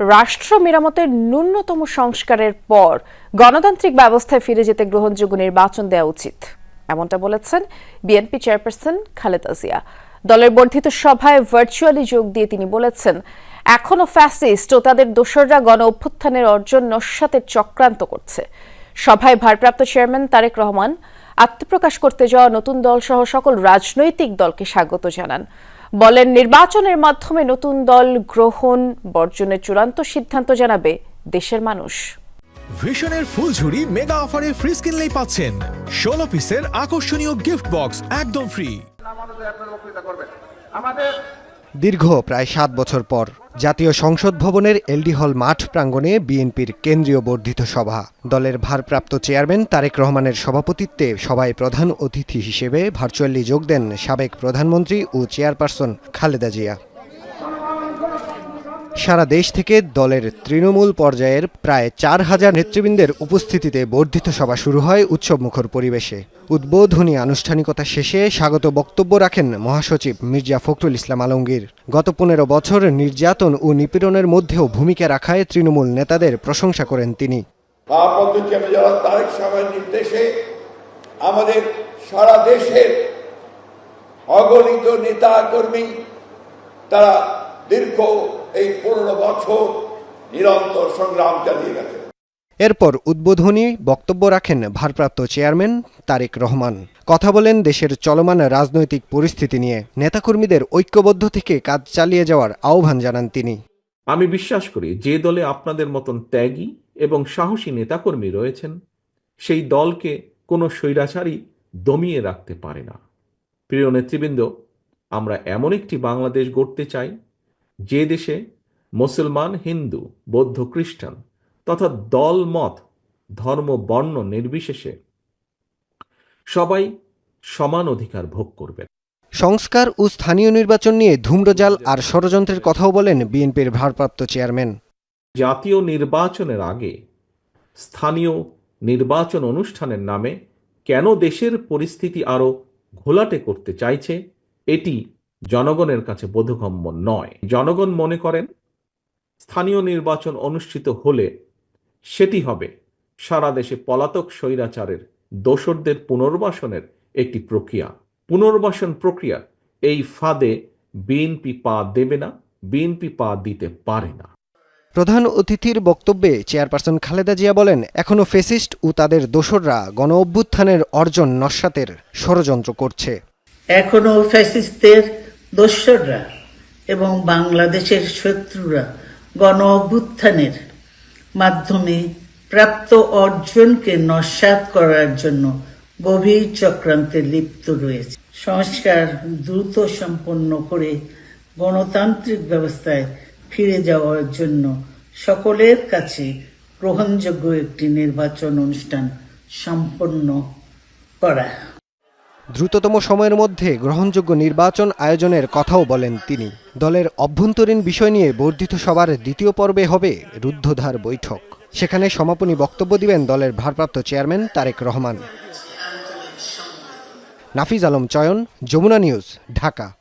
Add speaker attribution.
Speaker 1: রাষ্ট্র মেরামতের ন্যূনতম সংস্কারের পর গণতান্ত্রিক ব্যবস্থায় ফিরে যেতে গ্রহণযোগ্য নির্বাচন দেওয়া উচিত। এমনটা বলেছেন বিএনপি চেয়ারপারসন খালেদা জিয়া। দলের বর্ধিত সভায় ভার্চুয়ালি যোগ দিয়ে তিনি বলেছেন এখনও ফ্যাসিস্ট ও তাদের দোসররা গণ অভ্যুত্থানের অর্জন নস্যাতের চক্রান্ত করছে। সভায় ভারপ্রাপ্ত চেয়ারম্যান তারেক রহমান আত্মপ্রকাশ করতে যাওয়া নতুন দল সহ সকল রাজনৈতিক দলকে স্বাগত জানান। বলেন নির্বাচনের মাধ্যমে নতুন দল গ্রহণ বর্জনের চূড়ান্ত সিদ্ধান্ত জানাবে দেশের মানুষ।
Speaker 2: ভিশনের ফুলঝুরি মেগা অফারে ফ্রি কিনলেই পাচ্ছেন। ষোলো পিসের আকর্ষণীয় গিফট বক্স একদম ফ্রি।
Speaker 3: আমাদের
Speaker 4: দীর্ঘ প্রায় সাত বছর পর জাতীয় সংসদ ভবনের এলডি হল মাঠ প্রাঙ্গণে বিএনপির কেন্দ্রীয় বর্ধিত সভা। দলের ভারপ্রাপ্ত চেয়ারম্যান তারেক রহমানের সভাপতিত্বে সভায় প্রধান অতিথি হিসেবে ভার্চুয়ালি যোগ দেন সাবেক প্রধানমন্ত্রী ও চেয়ারপারসন খালেদা জিয়া। সারা দেশ থেকে দলের তৃণমূল পর্যায়ের প্রায় চার হাজার নেতৃবৃন্দের উপস্থিতিতে বর্ধিত সভা শুরু হয় উৎসবমুখর পরিবেশে। উদ্বোধনী আনুষ্ঠানিকতা শেষে স্বাগত বক্তব্য রাখেন মহাসচিব মির্জা ফখরুল ইসলাম আলমগীর। গত পনেরো বছর নির্যাতন ও নিপীড়নের মধ্যেও ভূমিকা রাখায় তৃণমূল নেতাদের প্রশংসা করেন তিনি।
Speaker 5: নির্দেশে আমাদের সারা দেশের অগণিত নেতা কর্মী তারা দীর্ঘ এই পনেরো বছর নিরন্তর সংগ্রাম চালিয়ে গেছে।
Speaker 4: এরপর উদ্বোধনী বক্তব্য রাখেন ভারপ্রাপ্ত চেয়ারম্যান তারেক রহমান। কথা বলেন দেশের চলমান রাজনৈতিক পরিস্থিতি নিয়ে। নেতাকর্মীদের ঐক্যবদ্ধ থেকে কাজ চালিয়ে যাওয়ার আহ্বান জানান তিনি।
Speaker 6: আমি বিশ্বাস করি যে দলে আপনাদের মতন ত্যাগী এবং সাহসী নেতাকর্মী রয়েছেন সেই দলকে কোনো স্বৈরাচারী দমিয়ে রাখতে পারে না। প্রিয় নেতৃবৃন্দ আমরা এমন একটি বাংলাদেশ গড়তে চাই যে দেশে মুসলমান হিন্দু বৌদ্ধ খ্রিস্টান তথা দল মত ধর্ম বর্ণ নির্বিশেষে সবাই সমান অধিকার ভোগ করবে
Speaker 4: সংস্কার ও স্থানীয় নির্বাচন নিয়ে ধূম্রজাল আর ষড়যন্ত্রের কথাও বলেন বিএনপির ভারপ্রাপ্ত চেয়ারম্যান।
Speaker 6: জাতীয় নির্বাচনের আগে স্থানীয় নির্বাচন অনুষ্ঠানের নামে কেন দেশের পরিস্থিতি আরও ঘোলাটে করতে চাইছে এটি জনগণের কাছে বোধগম্য নয়। জনগণ মনে করেন স্থানীয় নির্বাচন অনুষ্ঠিত হলে সেটি হবে সারা দেশে পলাতক স্বৈরাচারের দোসরদের পুনর্বাসনের একটি প্রক্রিয়া। পুনর্বাসন প্রক্রিয়া এই ফাঁদে বিএনপি পা দেবে না বিএনপি পা দিতে পারে না।
Speaker 4: প্রধান অতিথির বক্তব্যে চেয়ারপারসন খালেদা জিয়া বলেন এখনও ফেসিস্ট ও তাদের দোসররা গণ অভ্যুত্থানের অর্জন নস্যাতের ষড়যন্ত্র করছে।
Speaker 7: এখনও ফ্যাসিস্টদের দোসররা এবং বাংলাদেশের শত্রুরা গণ অভ্যুত্থানের মাধ্যমে প্রাপ্ত অর্জনকে নস্যাৎ করার জন্য গভীর চক্রান্তে লিপ্ত রয়েছে। সংস্কার দ্রুত সম্পন্ন করে গণতান্ত্রিক ব্যবস্থায় ফিরে যাওয়ার জন্য সকলের কাছে গ্রহণযোগ্য একটি নির্বাচন অনুষ্ঠান সম্পন্ন করা।
Speaker 4: দ্রুততম সময়ের মধ্যে গ্রহণযোগ্য নির্বাচন আয়োজনের কথাও বলেন তিনি। দলের অভ্যন্তরীণ বিষয় নিয়ে বর্ধিত সবার দ্বিতীয় পর্বে হবে রুদ্ধধার বৈঠক। সেখানে সমাপনী বক্তব্য দিবেন দলের ভারপ্রাপ্ত চেয়ারম্যান তারেক রহমান। নাফিজ আলম চয়ন, যমুনা নিউজ, ঢাকা।